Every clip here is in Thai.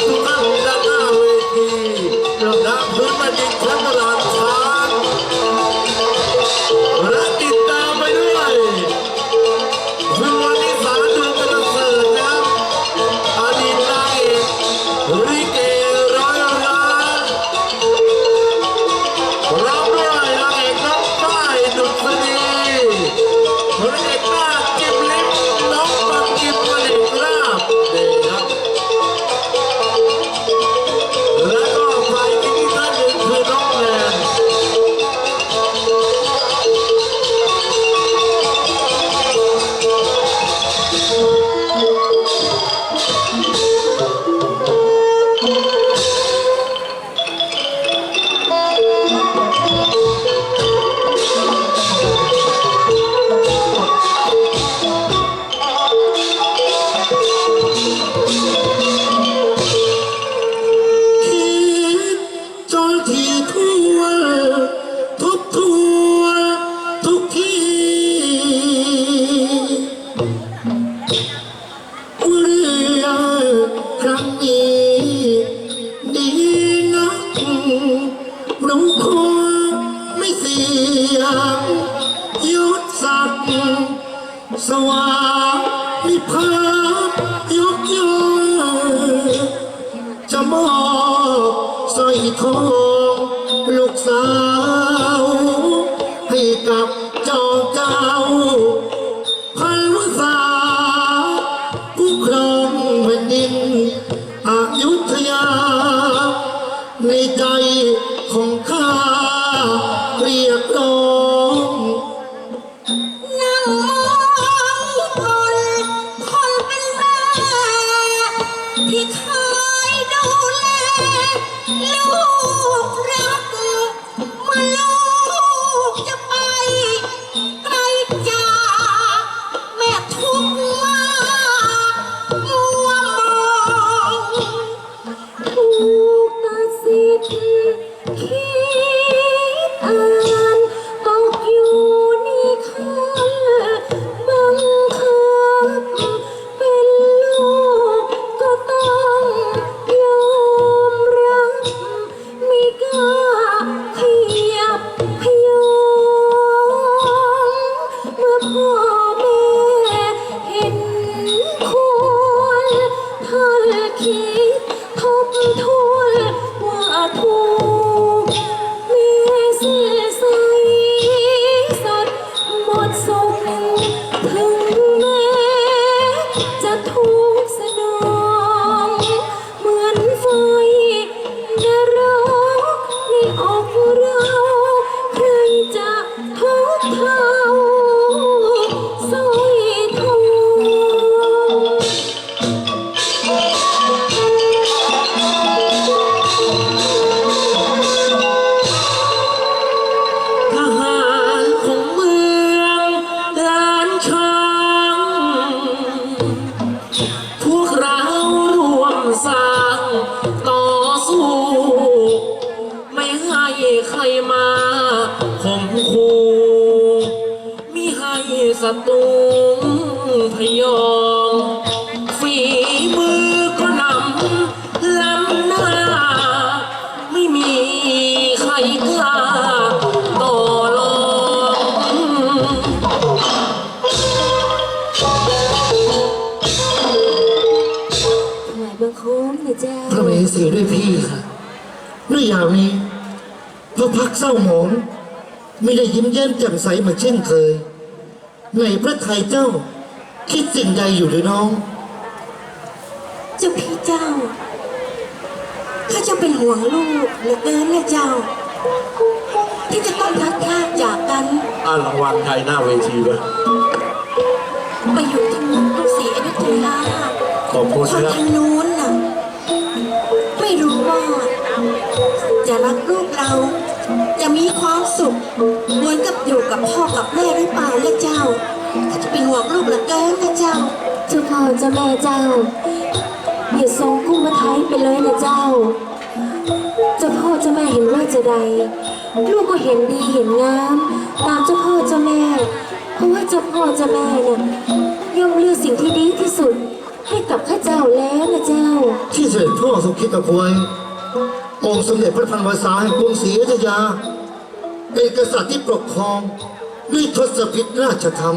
ทุ งยุทธศักดิ์สว่างมิภาพยกย่องจะมอบสร้อยทอง คิด ตรูพยองฝีมือก็นำล้ำหน้า ไม่มีใครกล้าต่อรองถวายบังคมนะเจ้าพระมเหสีด้วยพี่ค่ะด้วยอย่างนี้พระพักเศร้าหมอง ไม่ได้ยิ้มแย้มแจ่มใสเหมือนเช่นเคย ในพระไทยเจ้า คิดสิ่งใดอยู่หรือน้อง เจ้าพี่เจ้า ข้าเจ้าเป็นห่วงลูกเหลือเกินนะเจ้า ที่จะต้องพลัดพรากจากกัน อ่ารางวัลใครหน้าเวทีเลยไปอยู่ที่เมืองกรุงศรีอยุธยาขอบคุณคนนะครับทางนู้นน่ะ ไม่รู้ว่า จะรักลูกเรา จะมีความสุขเหมือน กับอยู่กับพ่อกับแม่หรือเปล่านะเจ้าข้าจะเป็นห่วงลูกเหลือเกินนะเจ้า เจ้าพ่อเจ้าแม่เจ้าอย่าทรงกุ้มมาไทยไปเลยนะเจ้า เจ้าพ่อเจ้าแม่เห็นว่าจะใด ลูกก็เห็นดีเห็นงาม ตามเจ้าพ่อเจ้าแม่ เพราะว่าเจ้าพ่อเจ้าแม่เนี่ยย่อมเลือกสิ่งที่ดีที่สุด ให้กับข้าเจ้าแล้วนะเจ้า ที่เสด็จพ่อทรงคิดเอาไว้องค์สมเด็จพระพันวษาแห่งกรุงศรีอยุธยา เป็นกษัตริย์ที่ปกครองด้วยทศพิธราชธรรม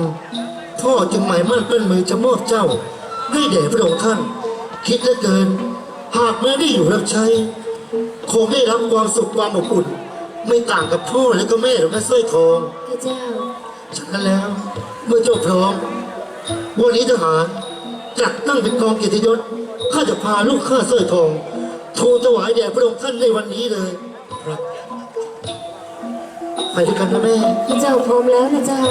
พ่อจึงหมายมั่นเป็นมือจะมอบเจ้าให้แด่พระองค์ท่าน คิดเหลือเกิน หากแม้ได้อยู่รับใช้ คงได้รับความสุขความอบอุ่น ไม่ต่างกับพ่อและก็แม่หรอกนะสร้อยทองพระเจ้าฉะนั้นแล้ว เมื่อเจ้าพร้อม วันนี้ทหารจัดตั้งเป็นกองเกียรติยศข้าจะพาลูกข้าสร้อยทองทูลถวายแด่พระองค์ท่านในวันนี้เลยครับ ไปด้วยกันนะแม่ พระเจ้าพร้อมแล้วนะเจ้า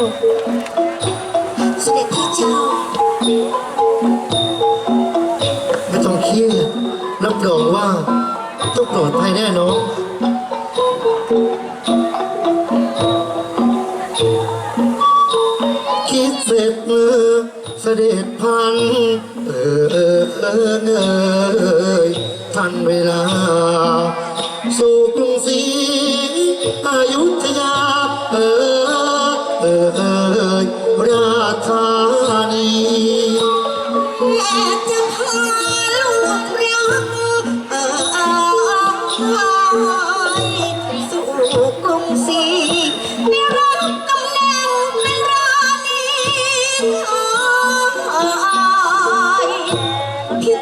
เสด็จพี่เจ้า ไม่ต้องเครียดรับรองว่าต้องปลอดภัยแน่นอนคิดเสร็จเมื่อเสด็จพัน เออเออเออเอยทันเวลาสู่ อายุทยา เออเออเออราธานีและจะพาลูกรักเออเออไปสู่กรุงศรีในรับตำแหน่งเนราณีเออที่